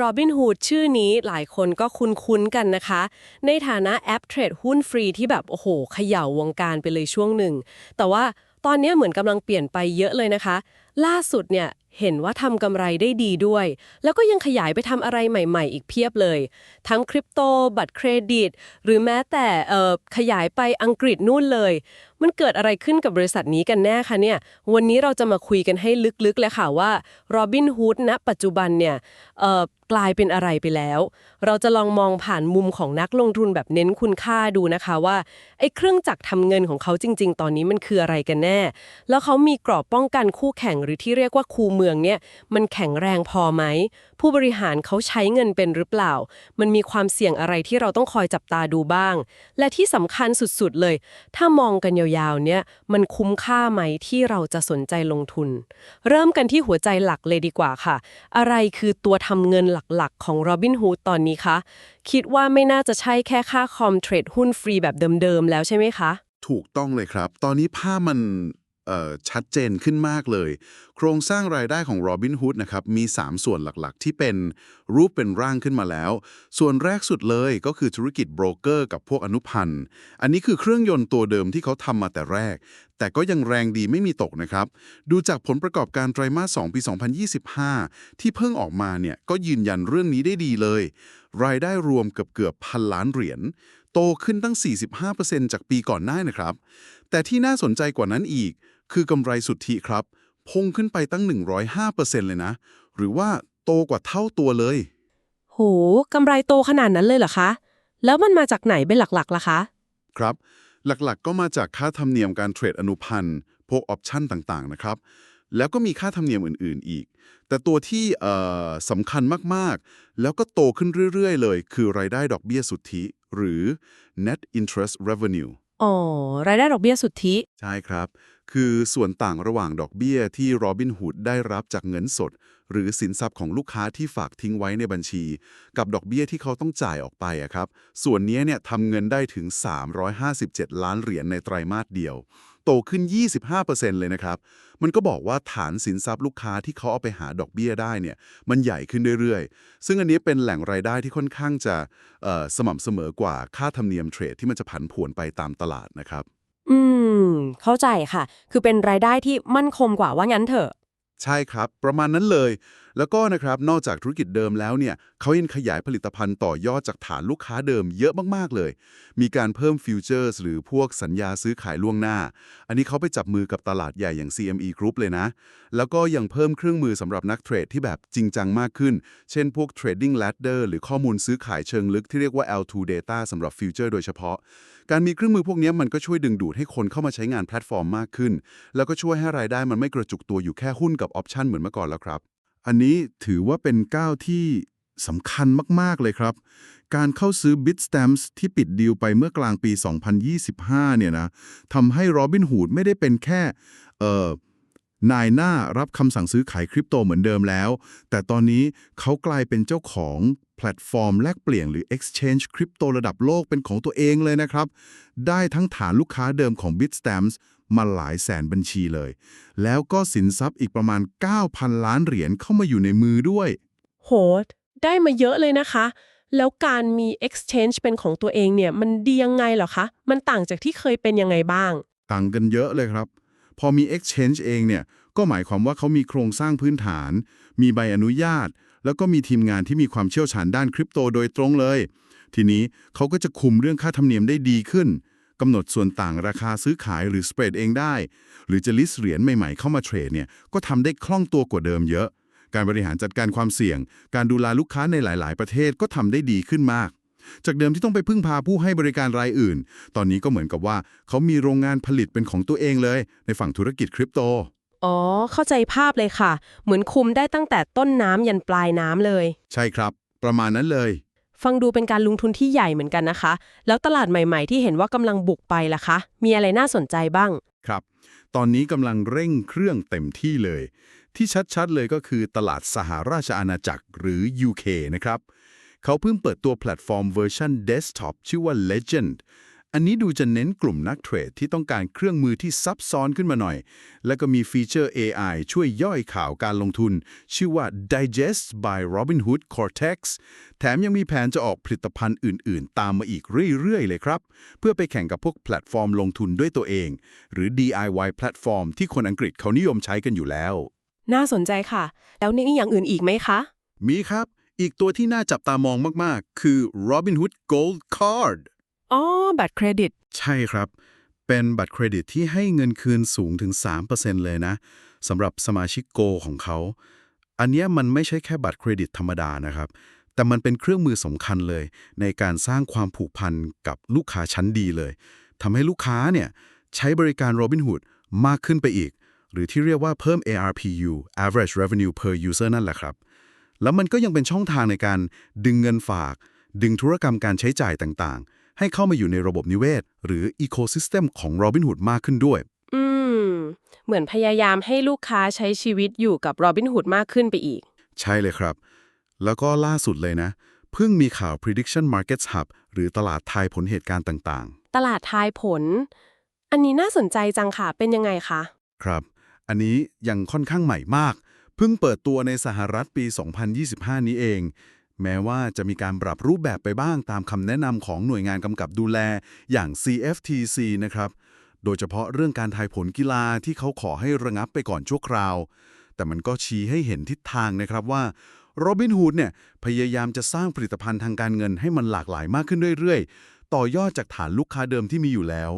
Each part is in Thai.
Robinhood ชื่อนี้หลายคนก็คุ้นๆกันนะคะ ในฐานะแอปเทรดหุ้นฟรีที่แบบ โอ้โหเขย่าวงการไปเลยช่วงหนึ่ง แต่ว่าตอนนี้เหมือนกำลังเปลี่ยนไปเยอะเลยนะคะ ล่าสุดเนี่ยเห็นว่าทำกำไรได้ดีด้วย แล้วก็ยังขยายไปทำอะไรใหม่ๆ อีกเพียบเลย ทั้งคริปโต บัตรเครดิต หรือแม้แต่เอ่อขยายไปอังกฤษนู่นเลย มันเกิดอะไรขึ้นกับบริษัทนี้กันแน่คะเนี่ย วันนี้เราจะมาคุยกันให้ลึกๆเลยค่ะว่า Robinhood ณปัจจุบันเนี่ยเอ่อกลายเป็นอะไรไปแล้ว เราจะลองมองผ่านมุมของนักลงทุนแบบเน้นคุณค่าดูนะคะว่าไอ้เครื่องจักรทำเงินของเขาจริง ๆ ตอนนี้มันคืออะไรกันแน่ แล้วเขามีกรอบป้องกันคู่แข่งหรือที่เรียกว่าคูเมืองเนี่ยมันแข็งแรงพอไหม ผู้บริหารเขาใช้เงินเป็นหรือเปล่า มันมีความเสี่ยงอะไรที่เราต้องคอยจับตาดูบ้าง และที่สำคัญสุดๆเลย ถ้ามองกันยาวๆเนี่ยมันคุ้มค่าไหมที่เราจะสนใจลงทุน เริ่มกันที่หัวใจหลักเลยดีกว่าค่ะ อะไรคือตัวทำเงินหลักๆ ของ Robinhood ตอนนี้คะ คิดว่าไม่น่าจะใช่แค่ค่าคอมเทรดหุ้นฟรีแบบเดิมๆแล้วใช่ไหมคะ ถูกต้องเลยครับ ตอนนี้ภาพมัน ชัดเจนขึ้นมากเลย โครงสร้างรายได้ของ Robinhood นะครับมี 3 ส่วนหลักๆ ที่เป็นรูปเป็นร่างขึ้นมาแล้ว ส่วนแรกสุดเลยก็คือธุรกิจโบรกเกอร์กับพวกอนุพันธ์ อันนี้คือเครื่องยนต์ตัวเดิมที่เขาทำมาแต่แรก แต่ก็ยังแรงดีไม่มีตกนะครับ ดูจากผลประกอบการไตรมาส 2 ปี 2025 ที่เพิ่งออกมาเนี่ยก็ยืนยันเรื่องนี้ได้ดีเลย รายได้รวมเกือบเกือบพันล้านเหรียญโตขึ้นตั้ง 45%จากปีก่อนหน้านะครับ แต่ที่น่าสนใจกว่านั้นอีก คือกำไรสุทธิครับ พุ่งขึ้นไปตั้ง 105%เลยนะ หรือว่าโตกว่าเท่าตัวเลย โหกำไรโตขนาดนั้นเลยเหรอคะ แล้วมันมาจากไหนเป็นหลักๆล่ะคะ ครับ หลักๆก็มาจากค่าธรรมเนียมการเทรดอนุพันธ์พวกออปชันต่างๆนะครับ แล้วก็มีค่าธรรมเนียมอื่นๆอีก แต่ตัวที่เอ่อสำคัญมากๆ แล้วก็โตขึ้นเรื่อยๆ เลย คือรายได้ดอกเบี้ยสุทธิ หรือ net interest revenue อ๋อ รายได้ดอกเบี้ยสุทธิ ใช่ครับ คือส่วนต่างระหว่างดอกเบี้ยที่ Robinhood ได้รับจากเงินสด หรือสินทรัพย์ของลูกค้าที่ฝากทิ้งไว้ในบัญชี กับดอกเบี้ยที่เขาต้องจ่ายออกไปอะครับ ส่วนนี้เนี่ยทำเงินได้ถึง 357 ล้านเหรียญในไตรมาสเดียว โตขึ้น 25%เลยนะครับ มันก็บอกว่าฐานสินทรัพย์ลูกค้าที่เขาเอาไปหาดอกเบี้ยได้เนี่ยมันใหญ่ขึ้นเรื่อยๆ ซึ่งอันนี้เป็นแหล่งรายได้ที่ค่อนข้างจะสม่ำเสมอกว่าค่าธรรมเนียมเทรดที่มันจะผันผวนไปตามตลาดนะครับ อืม เข้าใจค่ะ คือเป็นรายได้ที่มั่นคงกว่าว่างั้นเถอะ ใช่ครับ ประมาณนั้นเลยแล้วก็นะครับนอกจากธุรกิจเดิมแล้วเนี่ยเขายังขยายผลิตภัณฑ์ต่อยอดจากฐานลูกค้าเดิมเยอะมากๆเลย มีการเพิ่มฟิวเจอร์สหรือพวกสัญญาซื้อขายล่วงหน้า อันนี้เขาไปจับมือกับตลาดใหญ่อย่าง CME Group เลยนะ แล้วก็ยังเพิ่มเครื่องมือสำหรับนักเทรดที่แบบจริงจังมากขึ้น เช่นพวก Trading Ladder หรือข้อมูลซื้อขายเชิงลึกที่เรียกว่า L2 Data สำหรับฟิวเจอร์โดยเฉพาะ การมีเครื่องมือพวกนี้มันก็ช่วยดึงดูดให้คนเข้ามาใช้งานแพลตฟอร์มมากขึ้น แล้วก็ช่วยให้รายได้มันไม่กระจุกตัวอยู่แค่หุ้นกับออปชันเหมือนเมื่อก่อนแล้วครับ อันนี้ถือว่าเป็นก้าวที่สำคัญมาก ๆ เลยครับ การเข้าซื้อ Bitstamps ที่ปิดดีลไปเมื่อกลางปี 2025 เนี่ยนะทำให้ Robinhood ไม่ได้เป็นแค่นายหน้ารับคำสั่งซื้อขายคริปโตเหมือนเดิมแล้ว แต่ตอนนี้เขากลายเป็นเจ้าของแพลตฟอร์มแลกเปลี่ยนหรือ Exchange คริปโตระดับโลกเป็นของตัวเองเลยนะครับ ได้ทั้งฐานลูกค้าเดิมของ Bitstamps มาหลายแสนบัญชีเลย แล้วก็สินทรัพย์อีกประมาณ 9,000 ล้านเหรียญเข้ามาอยู่ในมือด้วย โหได้มาเยอะเลยนะคะ แล้วการมี exchange เป็นของตัวเองเนี่ย มันดียังไงเหรอคะ มันต่างจากที่เคยเป็นยังไงบ้าง ต่างกันเยอะเลยครับ พอมี Exchange เองเนี่ยก็หมายความว่าเขามีโครงสร้างพื้นฐาน มีใบอนุญาต แล้วก็มีทีมงานที่มีความเชี่ยวชาญด้านคริปโตโดยตรงเลย ทีนี้เขาก็จะคุมเรื่องค่าธรรมเนียมได้ดีขึ้น กำหนดส่วนต่างราคาซื้อขายหรือสเปรดเองได้ หรือจะลิสต์เหรียญใหม่ๆเข้ามาเทรดเนี่ยก็ทำได้คล่องตัวกว่าเดิมเยอะ การบริหารจัดการความเสี่ยง การดูแลลูกค้าในหลาย ๆ ประเทศก็ทำได้ดีขึ้นมาก จากเดิมที่ต้องไปพึ่งพาผู้ให้บริการรายอื่น ตอนนี้ก็เหมือนกับว่าเขามีโรงงานผลิตเป็นของตัวเองเลย ในฝั่งธุรกิจคริปโตอ๋อ เข้าใจภาพเลยค่ะ เหมือนคุมได้ตั้งแต่ต้นน้ำยันปลายน้ำเลย ใช่ครับ ประมาณนั้นเลย ฟังดูเป็นการลงทุนที่ใหญ่เหมือนกันนะคะ แล้วตลาดใหม่ๆ ที่เห็นว่ากำลังบุกไปล่ะคะ มีอะไรน่าสนใจบ้าง ครับ ตอนนี้กำลังเร่งเครื่องเต็มที่เลย ที่ชัดๆเลยก็คือตลาดสหราชอาณาจักรหรือ UK นะครับ เขาเพิ่งเปิดตัวแพลตฟอร์มเวอร์ชันเดสก์ท็อปชื่อว่า Legend อันนี้ดูจะเน้นกลุ่มนักเทรดที่ต้องการเครื่องมือที่ซับซ้อนขึ้นมาหน่อย แล้วก็มีฟีเจอร์ AI ช่วยย่อยข่าวการลงทุน ชื่อว่า Digest by Robinhood Cortex แถมยังมีแผนจะออกผลิตภัณฑ์อื่น ๆ ตามมาอีกเรื่อย ๆ เลยครับ เพื่อไปแข่งกับพวกแพลตฟอร์มลงทุนด้วยตัวเอง หรือ DIY แพลตฟอร์มที่คนอังกฤษเขานิยมใช้กันอยู่แล้ว น่าสนใจค่ะ แล้วนี่อย่างอื่นอีกไหมคะ มีครับ อีกตัวที่น่าจับตามองมาก ๆ คือ Robinhood Gold Card อ๋อ บัตรเครดิต ใช่ครับ เป็นบัตรเครดิตที่ให้เงินคืนสูงถึง 3%เลยนะสำหรับสมาชิกโกของเขา อันเนี้ยมันไม่ใช่แค่บัตรเครดิตธรรมดานะครับ แต่มันเป็นเครื่องมือสำคัญเลย ในการสร้างความผูกพันกับลูกค้าชั้นดีเลยทำให้ลูกค้าเนี่ยใช้บริการ Robinhood มากขึ้นไปอีก หรือที่เรียกว่าเพิ่ม ARPU average revenue per user นั่นแหละครับ แล้วมันก็ยังเป็นช่องทางในการดึงเงินฝาก ดึงธุรกรรมการใช้จ่ายต่างๆ ให้เข้ามาอยู่ในระบบนิเวศ หรือ Ecosystem ของ Robinhood มากขึ้นด้วย อืม เหมือนพยายามให้ลูกค้าใช้ชีวิตอยู่กับ Robinhood มากขึ้นไปอีก ใช่เลยครับ แล้วก็ล่าสุดเลยนะ เพิ่งมีข่าว Prediction Markets Hub หรือตลาดทายผลเหตุการณ์ต่างตลาดทายผล อันนี้น่าสนใจจังค่ะ เป็นยังไงคะๆครับ อันนี้ยังค่อนข้างใหม่มาก เพิ่งเปิดตัวในสหรัฐปี 2025 นี้เอง แม้ว่าจะมีการปรับรูปแบบไปบ้างตามคำแนะนำของหน่วยงานกำกับดูแลอย่าง CFTC นะครับ โดยเฉพาะเรื่องการทายผลกีฬาที่เขาขอให้ระงับไปก่อนชั่วคราว แต่มันก็ชี้ให้เห็นทิศทางนะครับว่า Robinhood เนี่ยพยายามจะสร้างผลิตภัณฑ์ทางการเงินให้มันหลากหลายมากขึ้นเรื่อยๆ ต่อยอดจากฐานลูกค้าเดิมที่มีอยู่แล้ว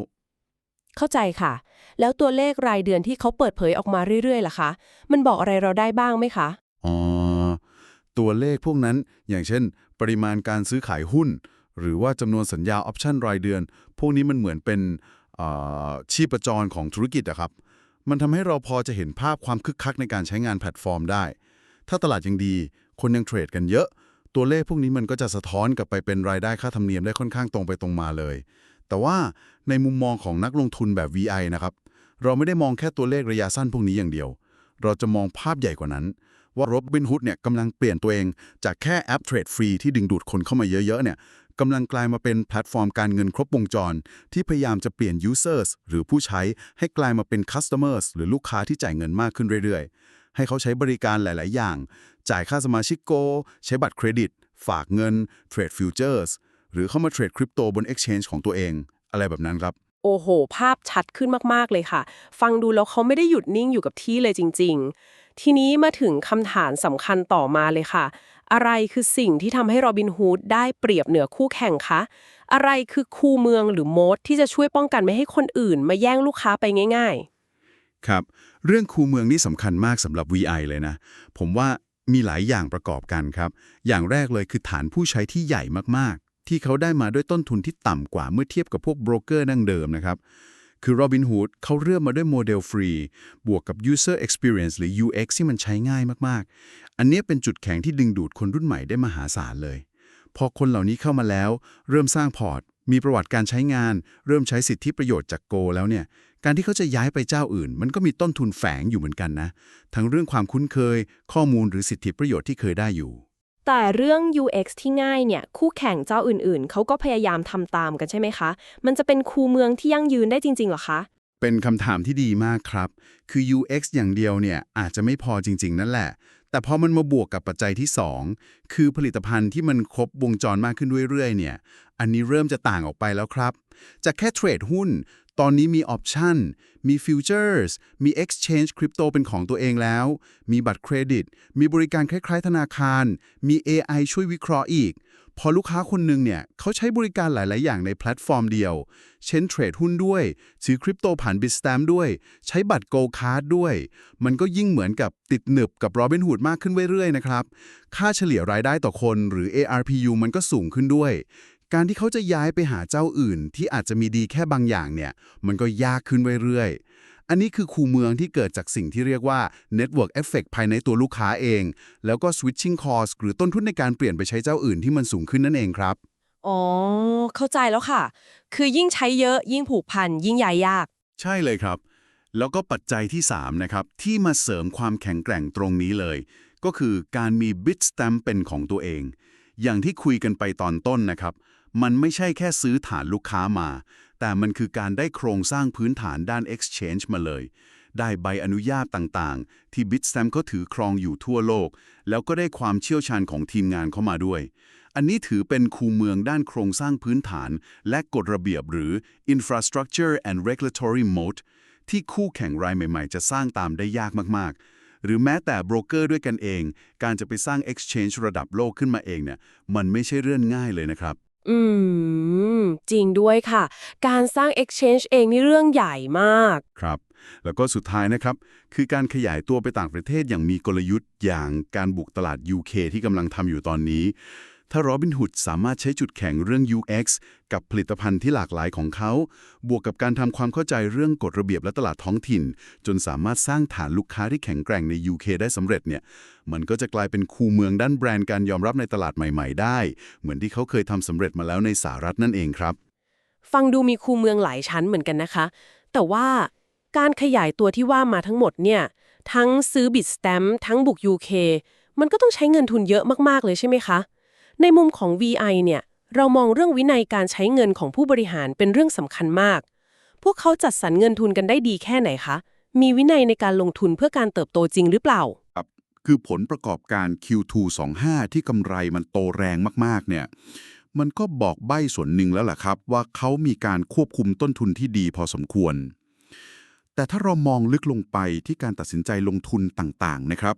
เข้าใจค่ะ แล้วตัวเลขรายเดือนที่เขาเปิดเผยออกมาเรื่อยๆล่ะคะ มันบอกอะไรเราได้บ้างไหมคะ อ๋อ ตัวเลขพวกนั้น อย่างเช่น ปริมาณการซื้อขายหุ้น หรือว่าจำนวนสัญญาออปชันรายเดือน พวกนี้มันเหมือนเป็นชีพจรของธุรกิจอะครับ มันทำให้เราพอจะเห็นภาพความคึกคักในการใช้งานแพลตฟอร์มได้ ถ้าตลาดยังดี คนยังเทรดกันเยอะ ตัวเลขพวกนี้มันก็จะสะท้อนกลับไปเป็นรายได้ค่าธรรมเนียมได้ค่อนข้างตรงไปตรงมาเลย แต่ว่าในมุมมองของนักลงทุนแบบ VI นะครับ เราไม่ได้มองแค่ตัวเลขระยะสั้นพวกนี้อย่างเดียว เราจะมองภาพใหญ่กว่านั้น ว่า Robinhood เนี่ยกำลังเปลี่ยนตัวเอง จากแค่แอปเทรดฟรีที่ดึงดูดคนเข้ามาเยอะๆเนี่ยกำลังกลายมาเป็นแพลตฟอร์มการเงินครบวงจร ที่พยายามจะเปลี่ยน users หรือผู้ใช้ให้กลายมาเป็น customers หรือลูกค้าที่จ่ายเงินมากขึ้นเรื่อยๆ ให้เขาใช้บริการหลาย ๆ อย่าง จ่ายค่าสมาชิกโก ใช้บัตรเครดิต ฝากเงินเทรดฟิวเจอร์สหรือเข้ามาเทรดคริปโตบน exchange ของตัวเอง อะไรแบบนั้นครับ โอ้โห ภาพชัดขึ้นมาก ๆ เลยค่ะ ฟังดูแล้วเขาไม่ได้หยุดนิ่งอยู่กับที่เลยจริง ๆ ทีนี้มาถึงคำถามสำคัญต่อมาเลยค่ะ อะไรคือสิ่งที่ทำให้โรบินฮูดได้เปรียบเหนือคู่แข่งคะ อะไรคือคูเมืองหรือโมดที่จะช่วยป้องกันไม่ให้คนอื่น มาแย่งลูกค้าไปง่าย ๆ ครับ เรื่องคูเมืองนี่สำคัญมากสำหรับ VI เลยนะ ผมว่ามีหลายอย่างประกอบกันครับ อย่างแรกเลยคือฐานผู้ใช้ที่ใหญ่มาก ที่เขาได้มาด้วยต้นทุนที่ต่ำกว่าเมื่อเทียบกับพวกโบรกเกอร์ดั้งเดิมนะครับ คือ Robinhood เขาเริ่มมาด้วยโมเดลฟรี บวกกับ User Experience หรือ UX ที่มันใช้ง่ายมากๆ อันนี้เป็นจุดแข็งที่ดึงดูดคนรุ่นใหม่ได้มหาศาลเลย พอคนเหล่านี้เข้ามาแล้ว เริ่มสร้างพอร์ต มีประวัติการใช้งาน เริ่มใช้สิทธิประโยชน์จากโก แล้วเนี่ย การที่เขาจะย้ายไปเจ้าอื่น มันก็มีต้นทุนแฝงอยู่เหมือนกันนะ ทั้งเรื่องความคุ้นเคย ข้อมูลหรือสิทธิประโยชน์ที่เคยได้อยู่ แต่เรื่อง UX ที่ง่ายเนี่ย คู่แข่งเจ้าอื่นๆ เขาก็พยายามทำตามกันใช่ไหมคะ มันจะเป็นคูเมืองที่ยั่งยืนได้จริงๆหรอคะ เป็นคำถามที่ดีมากครับ คือ UX อย่างเดียวเนี่ยอาจจะไม่พอจริง ๆ นั่นแหละ แต่พอมันมาบวกกับปัจจัยที่ 2 คือผลิตภัณฑ์ที่มันครบวงจรมากขึ้นเรื่อยๆ เนี่ย อันนี้เริ่มจะต่างออกไปแล้วครับจากแค่เทรดหุ้น ตอนนี้มีออปชันมีฟิวเจอร์สมี Exchange คริปโตเป็นของตัวเองแล้ว มีบัตรเครดิต มีบริการคล้าย ๆ ธนาคาร มี AI ช่วยวิเคราะห์อีก พอลูกค้าคนหนึ่งเนี่ยเขาใช้บริการหลาย ๆ อย่างในแพลตฟอร์มเดียว เช่นเทรดหุ้นด้วย ซื้อคริปโตผ่าน Bitstamp ด้วย ใช้บัตร Gold Card ด้วย มันก็ยิ่งเหมือนกับติดหนึบกับ Robinhood มากขึ้นเรื่อย ๆ นะครับ ค่าเฉลี่ยรายได้ต่อคนหรือ ARPU มันก็สูงขึ้นด้วย การที่เขาจะย้ายไปหาเจ้าอื่น ที่อาจจะมีดีแค่บางอย่างเนี่ย มันก็ยากขึ้นเรื่อยๆ อันนี้คือคูเมืองที่เกิดจากสิ่งที่เรียกว่า Network Effect ภายในตัวลูกค้าเอง แล้วก็ Switching Cost หรือต้นทุนในการเปลี่ยนไปใช้เจ้าอื่นที่มันสูงขึ้นนั่นเองครับ อ๋อ เข้าใจแล้วค่ะ คือยิ่งใช้เยอะยิ่งผูกพันยิ่งย้ายยาก ใช่เลยครับ แล้วก็ปัจจัยที่3นะครับที่มาเสริมความแข็งแกร่งตรงนี้เลย ก็คือการมี Bitstamp เป็นของตัวเอง อย่างที่คุยกันไปตอนต้นนะครับ มันไม่ใช่แค่ซื้อฐานลูกค้ามา แต่มันคือการได้โครงสร้างพื้นฐานด้าน Exchange มาเลย ได้ใบอนุญาตต่างๆ ที่ Bitstamp เขาถือครองอยู่ทั่วโลก แล้วก็ได้ความเชี่ยวชาญของทีมงานเข้ามาด้วย อันนี้ถือเป็นคูเมืองด้านโครงสร้างพื้นฐาน และกฎระเบียบหรือ Infrastructure and Regulatory Mode ที่คู่แข่งรายใหม่ ๆ จะสร้างตามได้ยากมากๆหรือแม้แต่โบรกเกอร์ด้วยกันเอง การจะไปสร้าง Exchange ระดับโลกขึ้นมาเองเนี่ย มันไม่ใช่เรื่องง่ายเลยนะครับ อืม จริงด้วยค่ะ การสร้าง exchange เองนี่เรื่องใหญ่มาก ครับ แล้วก็สุดท้ายนะครับ คือการขยายตัวไปต่างประเทศอย่างมีกลยุทธ์อย่างการบุกตลาด UK ที่กำลังทำอยู่ตอนนี้ ถ้า Robinhood สามารถใช้จุดแข็งเรื่อง UX กับผลิตภัณฑ์ที่หลากหลายของเขา บวกกับการทำความเข้าใจเรื่องกฎระเบียบและตลาดท้องถิ่น จนสามารถสร้างฐานลูกค้าที่แข็งแกร่งใน UK ได้สำเร็จเนี่ย มันก็จะกลายเป็นคูเมืองด้านแบรนด์การยอมรับในตลาดใหม่ๆ ได้ เหมือนที่เขาเคยทำสำเร็จมาแล้วในสหรัฐนั่นเองครับ ฟังดูมีคูเมืองหลายชั้นเหมือนกันนะคะ แต่ว่าการขยายตัวที่ว่ามาทั้งหมดเนี่ย ทั้งซื้อบิตสแตมทั้งบุก UK มันก็ต้องใช้เงินทุนเยอะมากๆเลยใช่ไหมคะ ในมุมของ VI เนี่ย เรามองเรื่องวินัยการใช้เงินของผู้บริหารเป็นเรื่องสำคัญมาก พวกเขาจัดสรรเงินทุนกันได้ดีแค่ไหนคะ มีวินัยในการลงทุนเพื่อการเติบโตจริงหรือเปล่า ครับ คือผลประกอบการ Q2 25 ที่กำไรมันโตแรงมากๆ เนี่ย มันก็บอกใบ้ส่วนหนึ่งแล้วล่ะครับ ว่าเขามีการควบคุมต้นทุนที่ดีพอสมควร แต่ถ้าเรามองลึกลงไปที่การตัดสินใจลงทุนต่างๆนะครับ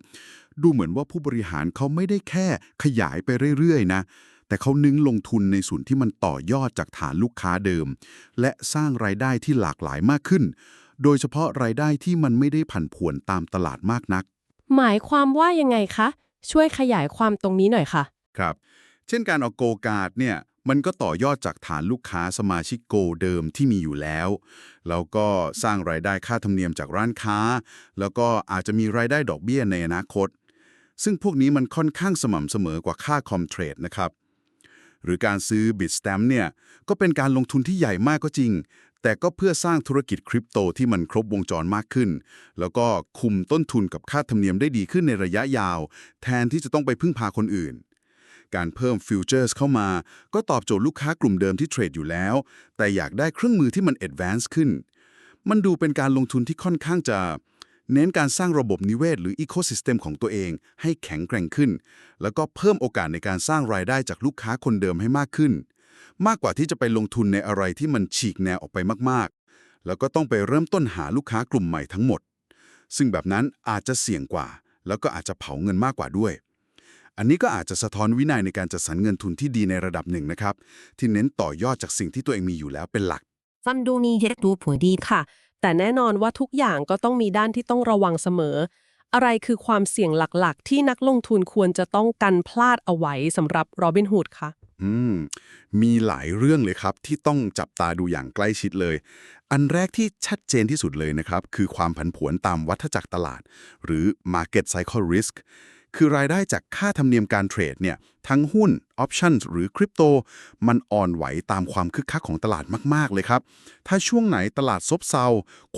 ดูเหมือนว่าผู้บริหารเขาไม่ได้แค่ขยายไปเรื่อยๆนะแต่เขานึงลงทุนในส่วนที่มันต่อยอดจากฐานลูกค้าเดิม และสร้างรายได้ที่หลากหลายมากขึ้น โดยเฉพาะรายได้ที่มันไม่ได้ผันผวนตามตลาดมากนัก หมายความว่ายังไงคะ ช่วยขยายความตรงนี้หน่อยค่ะ ครับ เช่นการเอาโกการ์ดเนี่ย มันก็ต่อยอดจากฐานลูกค้าสมาชิกโกเดิมที่มีอยู่แล้ว แล้วก็สร้างรายได้ค่าธรรมเนียมจากร้านค้า แล้วก็อาจจะมีรายได้ดอกเบี้ยในอนาคต ซึ่งพวกนี้มันค่อนข้างสม่ำเสมอกว่าค่าคอมเทรดนะครับ หรือการซื้อบิตสแตมเนี่ยก็เป็นการลงทุนที่ใหญ่มากก็จริง แต่ก็เพื่อสร้างธุรกิจคริปโตที่มันครบวงจรมากขึ้น แล้วก็คุมต้นทุนกับค่าธรรมเนียมได้ดีขึ้นในระยะยาว แทนที่จะต้องไปพึ่งพาคนอื่น การเพิ่มฟิวเจอร์สเข้ามา ก็ตอบโจทย์ลูกค้ากลุ่มเดิมที่เทรดอยู่แล้ว แต่อยากได้เครื่องมือที่มัน advance ขึ้น มันดูเป็นการลงทุนที่ค่อนข้างจะ เน้นการสร้างระบบนิเวศหรือ Ecosystem ของตัวเองให้แข็งแกร่งขึ้น แล้วก็เพิ่มโอกาสในการสร้างรายได้จากลูกค้าคนเดิมให้มากขึ้น มากกว่าที่จะไปลงทุนในอะไรที่มันฉีกแนวออกไปมากๆ แล้วก็ต้องไปเริ่มต้นหาลูกค้ากลุ่มใหม่ทั้งหมด ซึ่งแบบนั้นอาจจะเสี่ยงกว่า แล้วก็อาจจะเผาเงินมากกว่าด้วย อันนี้ก็อาจจะสะท้อนวินัยในการจัดสรรเงินทุนที่ดีในระดับหนึ่งนะครับ ที่เน้นต่อยอดจากสิ่งที่ตัวเองมีอยู่แล้วเป็นหลัก ฟังดูนี้เยดูผลดีค่ะ แต่แน่นอนว่าทุกอย่างก็ต้องมีด้านที่ต้องระวังเสมอ อะไรคือความเสี่ยงหลักๆ ที่นักลงทุนควรจะต้องกันพลาดเอาไว้สำหรับ Robinhood คะอืมมีหลายเรื่องเลยครับที่ต้องจับตาดูอย่างใกล้ชิดเลย อันแรกที่ชัดเจนที่สุดเลยนะครับ คือความผันผวนตามวัฏจักรตลาด หรือ market cycle risk คือรายได้จากค่าธรรมเนียมการเทรดเนี่ยทั้งหุ้น options หรือคริปโต มันอ่อนไหวตามความคึกคักของตลาดมากๆเลยครับ ถ้าช่วงไหนตลาดซบเซา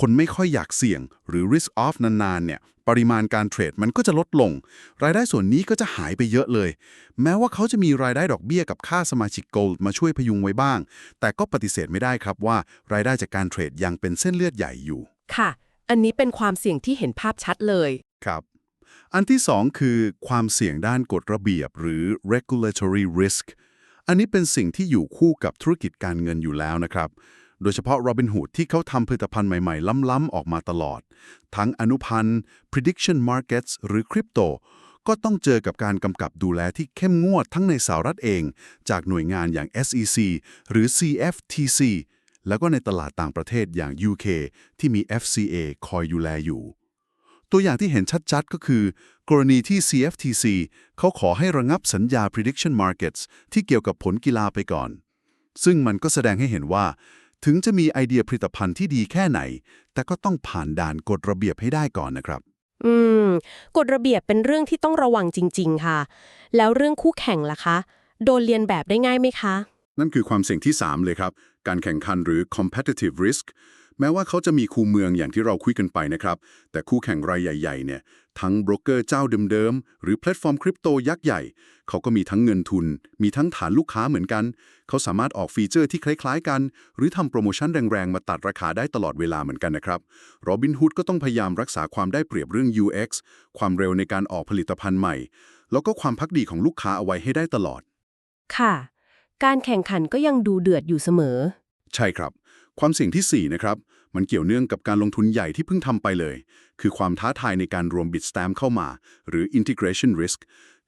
คนไม่ค่อยอยากเสี่ยง หรือ risk off นานๆเนี่ยปริมาณการเทรดมันก็จะลดลง รายได้ส่วนนี้ก็จะหายไปเยอะเลย แม้ว่าเขาจะมีรายได้ดอกเบี้ยกับค่าสมาชิกโกลด์มาช่วยพยุงไว้บ้าง แต่ก็ปฏิเสธไม่ได้ครับว่ารายได้จากการเทรดยังเป็นเส้นเลือดใหญ่อยู่ ค่ะ อันนี้เป็นความเสี่ยงที่เห็นภาพชัดเลย ครับ อันที่สองคือความเสี่ยงด้านกฎระเบียบหรือ regulatory risk อันนี้เป็นสิ่งที่อยู่คู่กับธุรกิจการเงินอยู่แล้วนะครับ โดยเฉพาะ Robinhood ที่เขาทำผลิตภัณฑ์ใหม่ๆ ล้ำๆออกมาตลอด ทั้งอนุพันธ์ prediction markets หรือคริปโตก็ต้องเจอกับการกำกับดูแลที่เข้มงวดทั้งในสหรัฐเอง จากหน่วยงานอย่าง SEC หรือ CFTC แล้วก็ในตลาดต่างประเทศอย่าง UK ที่มี FCA คอยดูแลอยู่ ตัวอย่างที่เห็นชัดๆ ก็คือ กรณีที่ CFTC เขาขอให้ระงับสัญญา prediction markets ที่เกี่ยวกับผลกีฬาไปก่อน ซึ่งมันก็แสดงให้เห็นว่า ถึงจะมีไอเดียผลิตภัณฑ์ที่ดีแค่ไหน แต่ก็ต้องผ่านด่านกฎระเบียบให้ได้ก่อนนะครับ อืม กฎระเบียบเป็นเรื่องที่ต้องระวังจริง ๆ ค่ะ แล้วเรื่องคู่แข่งล่ะคะ โดนเรียนแบบได้ง่ายไหมคะ นั่นคือความเสี่ยงที่ 3 เลยครับ การแข่งขันหรือ competitive risk แม้ว่าเขาจะมีคูเมืองอย่างที่เราคุยกันไปนะครับ แต่คู่แข่งรายใหญ่ ๆ เนี่ย ทั้งโบรกเกอร์เจ้าเดิมๆ หรือแพลตฟอร์มคริปโตยักษ์ใหญ่ เขาก็มีทั้งเงินทุน มีทั้งฐานลูกค้าเหมือนกัน เขาสามารถออกฟีเจอร์ที่คล้ายๆกัน หรือทำโปรโมชั่นแรงๆ มาตัดราคาได้ตลอดเวลาเหมือนกันนะครับโรบินฮูดก็ต้องพยายามรักษาความได้เปรียบเรื่อง UX ความเร็วในการออกผลิตภัณฑ์ใหม่ แล้วก็ความพักดีของลูกค้าเอาไว้ให้ได้ตลอด ค่ะ การแข่งขันก็ยังดูเดือดอยู่เสมอ ใช่ครับ ความเสี่ยงทีสี่ 4 นะครับ มันเกี่ยวเนื่องกับการลงทุนใหญ่ที่เพิ่งทำไปเลย คือความท้าทายในการรวม Bitstamp เข้ามา หรือ integration risk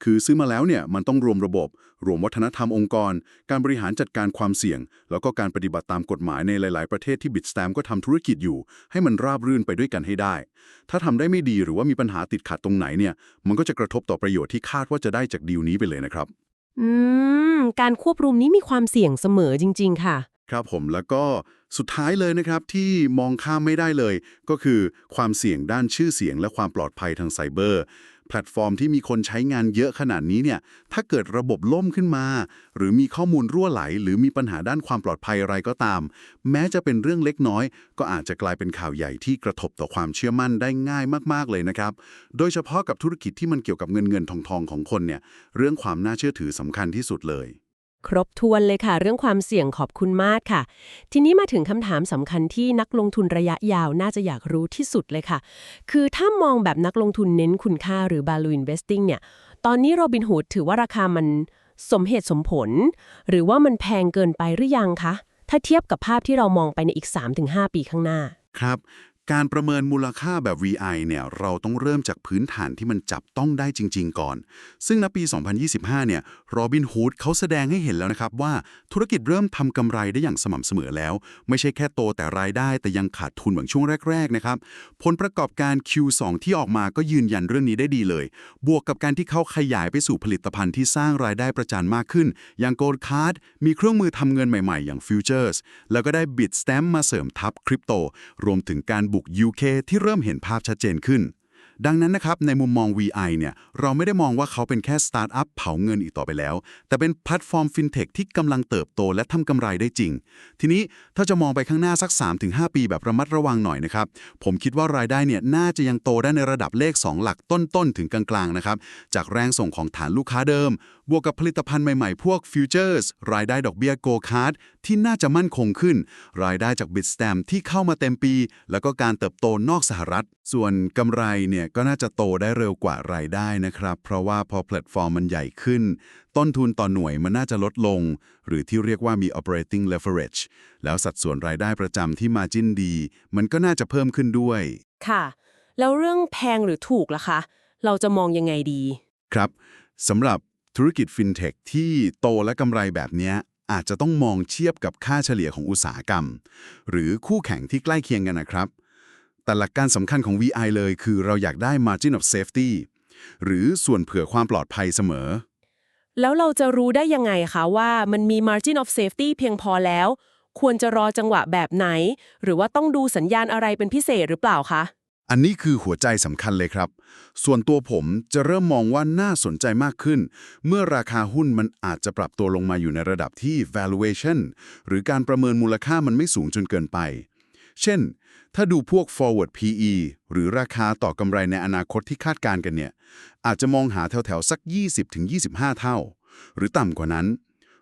คือซื้อมาแล้วเนี่ยมันต้องรวมระบบ รวมวัฒนธรรมองค์กร การบริหารจัดการความเสี่ยง แล้วก็การปฏิบัติตามกฎหมายในหลาย ๆ ประเทศที่ Bitstamp ก็ทำธุรกิจอยู่ ให้มันราบรื่นไปด้วยกันให้ได้ ถ้าทำได้ไม่ดีหรือว่ามีปัญหาติดขัดตรงไหนเนี่ย มันก็จะกระทบต่อประโยชน์ที่คาดว่าจะได้จากดีลนี้ไปเลยนะครับ อืม การควบรวมนี้มีความเสี่ยงเสมอจริง ๆ ค่ะ ครับผมแล้วก็สุดท้ายเลยนะครับที่มองข้ามไม่ได้เลย ก็คือความเสี่ยงด้านชื่อเสียงและความปลอดภัยทางไซเบอร์ แพลตฟอร์มที่มีคนใช้งานเยอะขนาดนี้เนี่ยถ้าเกิดระบบล่มขึ้นมา หรือมีข้อมูลรั่วไหล หรือมีปัญหาด้านความปลอดภัยอะไรก็ตาม แม้จะเป็นเรื่องเล็กน้อย ก็อาจจะกลายเป็นข่าวใหญ่ที่กระทบต่อความเชื่อมั่นได้ง่ายมากๆเลยนะครับโดยเฉพาะกับธุรกิจที่มันเกี่ยวกับเงินเงินทองทองของคนเนี่ยเรื่องความน่าเชื่อถือสำคัญที่สุดเลย ครบถ้วนเลยค่ะ เรื่องความเสี่ยงขอบคุณมากค่ะ ทีนี้มาถึงคำถามสำคัญที่นักลงทุนระยะยาวน่าจะอยากรู้ที่สุดเลยค่ะ คือถ้ามองแบบนักลงทุนเน้นคุณค่าหรือ value investing เนี่ย ตอนนี้ Robinhood ถือว่าราคามันสมเหตุสมผล หรือว่ามันแพงเกินไปหรือยังคะ ถ้าเทียบกับภาพที่เรามองไปในอีก 3-5 ปีข้างหน้า ครับ การประเมินมูลค่าแบบ VI เนี่ยเราต้องเริ่มจากพื้นฐานที่มันจับต้องได้จริง ๆ ก่อน ซึ่งณปี 2025 เนี่ยโรบินฮูดเขาแสดงให้เห็นแล้วนะครับว่าธุรกิจเริ่มทำกำไรได้อย่างสม่ำเสมอแล้ว ไม่ใช่แค่โตแต่รายได้แต่ยังขาดทุนเหมือนช่วงแรก ๆ นะครับ ผลประกอบการ Q2 ที่ออกมาก็ยืนยันเรื่องนี้ได้ดีเลย บวกกับการที่เขาขยายไปสู่ผลิตภัณฑ์ที่สร้างรายได้ประจันมากขึ้น อย่าง Gold Card มีเครื่องมือทำเงินใหม่ๆ อย่าง Futures แล้วก็ได้ Bitstamp มาเสริมทับคริปโตรวมถึงการบุก UK ที่เริ่มเห็นภาพชัดเจนขึ้น ดังนั้นนะครับในมุมมอง VI เนี่ยเราไม่ได้มองว่าเขาเป็นแค่สตาร์ทอัพเผาเงินอีกต่อไปแล้ว แต่เป็นแพลตฟอร์มฟินเทคที่กำลังเติบโตและทำกำไรได้จริง ทีนี้ถ้าจะมองไปข้างหน้าสัก 3-5 ปีแบบระมัดระวังหน่อยนะครับ ผมคิดว่ารายได้เนี่ยน่าจะยังโตได้ในระดับเลข 2 หลักต้นๆ ถึงกลางๆนะครับจากแรงส่งของฐานลูกค้าเดิม บวกกับผลิตภัณฑ์ใหม่ๆ พวก Futures รายได้ดอกเบี้ย Go Card ที่น่าจะมั่นคงขึ้น รายได้จาก Bitstamp ที่เข้ามาเต็มปี แล้วก็การเติบโตนอกสหรัฐ ส่วนกำไรเนี่ยก็น่าจะโตได้เร็วกว่ารายได้นะครับ เพราะว่าพอแพลตฟอร์มมันใหญ่ขึ้น ต้นทุนต่อหน่วยมันน่าจะลดลง หรือที่เรียกว่ามี operating leverage แล้วสัดส่วนรายได้ประจำที่ margin ดี มันก็น่าจะเพิ่มขึ้นด้วย ค่ะ แล้วเรื่องแพงหรือถูกล่ะคะ เราจะมองยังไงดี ครับสำหรับธุรกิจฟินเทคที่โตและกำไรแบบเนี้ยอาจจะต้องมองเทียบกับค่าเฉลี่ยของอุตสาหกรรม หรือคู่แข่งที่ใกล้เคียงกันนะครับ แต่หลักการสำคัญของ VI เลยคือเราอยากได้ margin of safety หรือส่วนเผื่อความปลอดภัยเสมอ แล้วเราจะรู้ได้ยังไงคะว่ามันมี margin of safety เพียงพอแล้ว ควรจะรอจังหวะแบบไหน หรือว่าต้องดูสัญญาณอะไรเป็นพิเศษหรือเปล่าคะ อันนี้คือหัวใจสำคัญเลยครับ ส่วนตัวผมจะเริ่มมองว่าน่าสนใจมากขึ้น เมื่อราคาหุ้นมันอาจจะปรับตัวลงมาอยู่ในระดับที่ valuation หรือการประเมินมูลค่ามันไม่สูงจนเกินไป เช่น ถ้าดูพวก forward PE หรือราคาต่อกำไรในอนาคตที่คาดการณ์กันเนี่ย อาจจะมองหาแถวๆ สัก 20-25 เท่า หรือต่ำกว่านั้น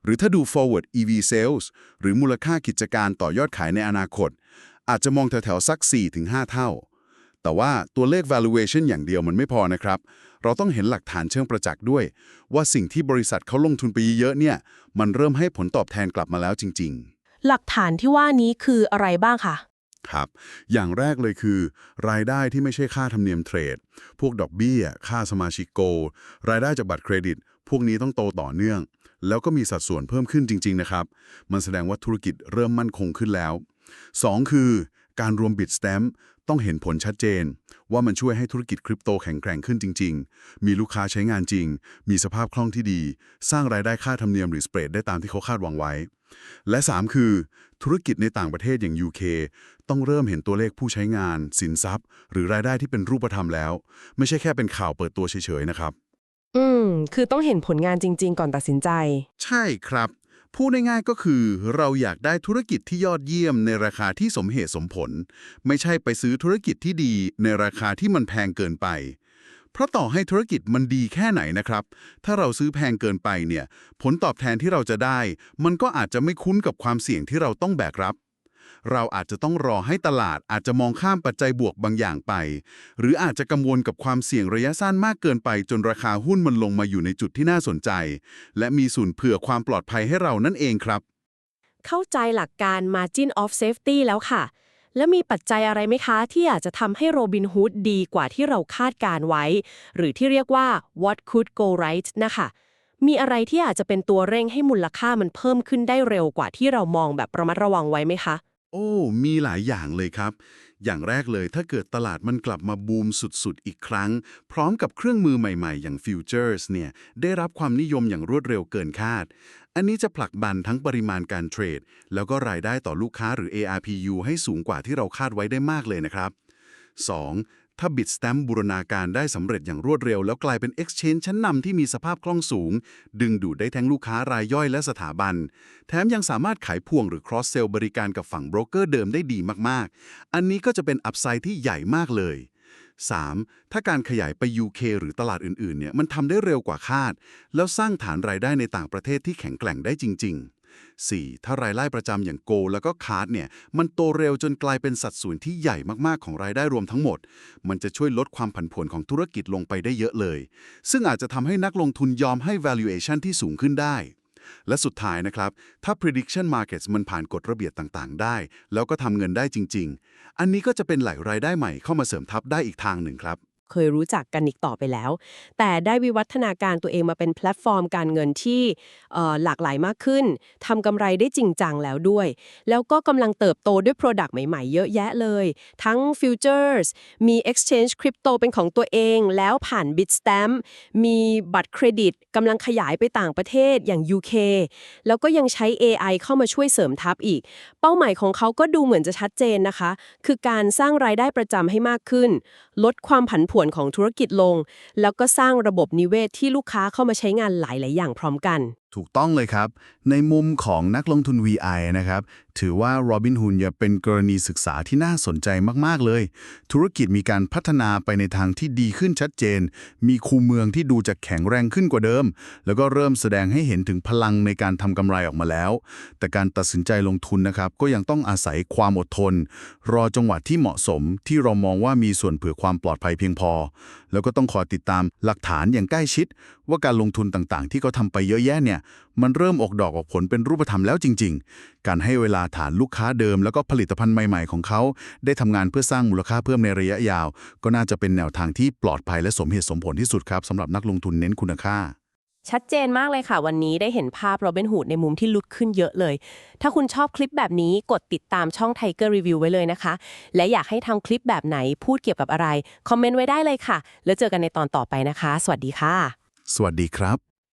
หรือถ้าดู forward EV sales หรือมูลค่ากิจการต่อยอดขายในอนาคต อาจจะมองแถวๆ สัก 4-5 เท่า แต่ว่าตัวเลข valuation อย่างเดียวมันไม่พอนะครับ เราต้องเห็นหลักฐานเชิงประจักษ์ด้วย ว่าสิ่งที่บริษัทเขาลงทุนไปเยอะๆเนี่ย มันเริ่มให้ผลตอบแทนกลับมาแล้วจริง ๆ หลักฐานที่ว่านี้คืออะไรบ้างคะ ครับ อย่างแรกเลยคือ รายได้ที่ไม่ใช่ค่าธรรมเนียมเทรด พวกดอกเบี้ย ค่าสมาชิกโก รายได้จากบัตรเครดิต พวกนี้ต้องโตต่อเนื่อง แล้วก็มีสัดส่วนเพิ่มขึ้นจริง ๆ นะครับ มันแสดงว่าธุรกิจเริ่มมั่นคงขึ้นแล้ว 2 คือ การรวมบิตสแตมต้องเห็นผลชัดเจน ว่ามันช่วยให้ธุรกิจคริปโตแข็งแกร่งขึ้นจริง ๆ มีลูกค้าใช้งานจริง มีสภาพคล่องที่ดี สร้างรายได้ค่าธรรมเนียมหรือสเปรดได้ตามที่เขาคาดหวังไว้ และ 3 คือ ธุรกิจในต่างประเทศอย่าง UK ต้องเริ่มเห็นตัวเลขผู้ใช้งาน สินทรัพย์ หรือรายได้ที่เป็นรูปธรรมแล้ว ไม่ใช่แค่เป็นข่าวเปิดตัวเฉยๆนะครับ อืม คือต้องเห็นผลงานจริง ๆ ก่อนตัดสินใจ ใช่ครับ พูดง่ายๆก็คือ เราอยากได้ธุรกิจที่ยอดเยี่ยมในราคาที่สมเหตุสมผล ไม่ใช่ไปซื้อธุรกิจที่ดีในราคาที่มันแพงเกินไปเพ ราะต่อให้ธุรกิจมันดีแค่ไหนนะครับ ถ้าเราซื้อแพงเกินไปเนี่ย ผลตอบแทนที่เราจะได้ มันก็อาจจะไม่คุ้นกับความเสี่ยงที่เราต้องแบกรับ เราอาจจะต้องรอให้ตลาดอาจจะมองข้ามปัจจัยบวกบางอย่างไป หรืออาจจะกังวลกับความเสี่ยงระยะสั้นมากเกินไป จนราคาหุ้นมันลงมาอยู่ในจุดที่น่าสนใจ และมีส่วนเผื่อความปลอดภัยให้เรานั่นเองครับ เข้าใจหลักการ margin of safety แล้วค่ะ แล้วมีปัจจัยอะไรไหมคะ ที่อาจจะทำให้โรบินฮูดดีกว่าที่เราคาดการไว้ หรือที่เรียกว่า what could go right นะคะ มีอะไรที่อาจจะเป็นตัวเร่งให้มูลค่ามันเพิ่มขึ้นได้เร็วกว่าที่เรามองแบบระมัดระวังไว้ไหมคะ โอ้ มีหลายอย่างเลยครับ อย่างแรกเลยถ้าเกิดตลาดมันกลับมาบูมสุดๆ อีกครั้ง พร้อมกับเครื่องมือใหม่ๆ อย่างฟิวเจอร์สเนี่ย ได้รับความนิยมอย่างรวดเร็วเกินคาด อันนี้จะผลักดันทั้งปริมาณการเทรด แล้วก็รายได้ต่อลูกค้าหรือ ARPU ให้สูงกว่าที่เราคาดไว้ได้มากเลยนะครับ 2. ถ้า Bitstamp บูรณาการได้สำเร็จอย่างรวดเร็ว แล้วกลายเป็น Exchange ชั้นนำที่มีสภาพคล่องสูง ดึงดูดได้ทั้งลูกค้ารายย่อยและสถาบัน แถมยังสามารถขายพ่วงหรือ cross sell บริการกับฝั่งโบรกเกอร์เดิมได้ดีมากๆ อันนี้ก็จะเป็นอัพไซด์ที่ใหญ่มากเลย 3. ถ้าการขยายไป UK หรือตลาดอื่นๆเนี่ยมันทำได้เร็วกว่าคาด แล้วสร้างฐานรายได้ในต่างประเทศที่แข็งแกร่งได้จริง ๆ 4. ถ้ารายได้ประจำอย่างโกแล้วก็คาร์ดเนี่ยมันโตเร็วจนกลายเป็นสัดส่วนที่ใหญ่มากๆของรายได้รวมทั้งหมด มันจะช่วยลดความผันผวนของธุรกิจลงไปได้เยอะเลย ซึ่งอาจจะทำให้นักลงทุนยอมให้ valuation ที่สูงขึ้นได้ และสุดท้ายนะครับ ถ้า prediction markets มันผ่านกฎระเบียบต่างๆ ได้ แล้วก็ทำเงินได้จริง ๆ อันนี้ก็จะเป็นไหลรายได้ใหม่เข้ามาเสริมทับได้อีกทางหนึ่งครับ เคยรู้จักกันอีกต่อไปแล้ว แต่ได้วิวัฒนาการตัวเองมาเป็นแพลตฟอร์มการเงินที่หลากหลายมากขึ้นทำกำไรได้จริงจังแล้วด้วย แล้วก็กำลังเติบโตด้วย Product ใหม่ๆ เยอะแยะเลย ทั้ง Futures มี Exchange Crypto เป็นของตัวเอง แล้วผ่าน Bitstamp มีบัตรเครดิตกำลังขยายไปต่างประเทศอย่าง UK แล้วก็ยังใช้ AI เข้ามาช่วยเสริมทัพอีก เป้าหมายของเขาก็ดูเหมือนจะชัดเจนนะคะ คือการสร้างรายได้ประจำให้มากขึ้น ลดความผันผวนของธุรกิจลง แล้วก็สร้างระบบนิเวศที่ลูกค้าเข้ามาใช้งานหลาย ๆ อย่างพร้อมกัน ถูกต้องเลยครับ ในมุมของนักลงทุน VI นะครับ ถือว่า Robinhood เนี่ยเป็นกรณีศึกษาที่น่าสนใจมาก ๆ เลย ธุรกิจมีการพัฒนาไปในทางที่ดีขึ้นชัดเจน มีคูเมืองที่ดูจะแข็งแรงขึ้นกว่าเดิม แล้วก็เริ่มแสดงให้เห็นถึงพลังในการทำกำไรออกมาแล้ว แต่การตัดสินใจลงทุนนะครับ ก็ยังต้องอาศัยความอดทน รอจังหวะที่เหมาะสมที่เรามองว่ามีส่วนเผื่อความปลอดภัยเพียงพอแล้วก็ต้องคอยติดตามหลักฐานอย่างใกล้ชิด ว่าการลงทุนต่างๆ ที่เขาทำไปเยอะแยะเนี่ย มันเริ่มออกดอกออกผลเป็นรูปธรรมแล้วจริง ๆ การให้เวลาฐานลูกค้าเดิม แล้วก็ผลิตภัณฑ์ใหม่ๆ ของเขา ได้ทำงานเพื่อสร้างมูลค่าเพิ่มในระยะยาว ก็น่าจะเป็นแนวทางที่ปลอดภัยและสมเหตุสมผลที่สุดครับสำหรับนักลงทุนเน้นคุณค่า ชัดเจนมากเลยค่ะ วันนี้ได้เห็นภาพโรเบนฮูดในมุมที่ลุกขึ้นเยอะเลย ถ้าคุณชอบคลิปแบบนี้กดติดตามช่อง Tiger Review ไว้เลยนะคะ และอยากให้ทำคลิปแบบไหนพูดเกี่ยวกับอะไร คอมเมนต์ไว้ได้เลยค่ะ แล้วเจอกันในตอนต่อไปนะคะ สวัสดีค่ะ สวัสดีครับ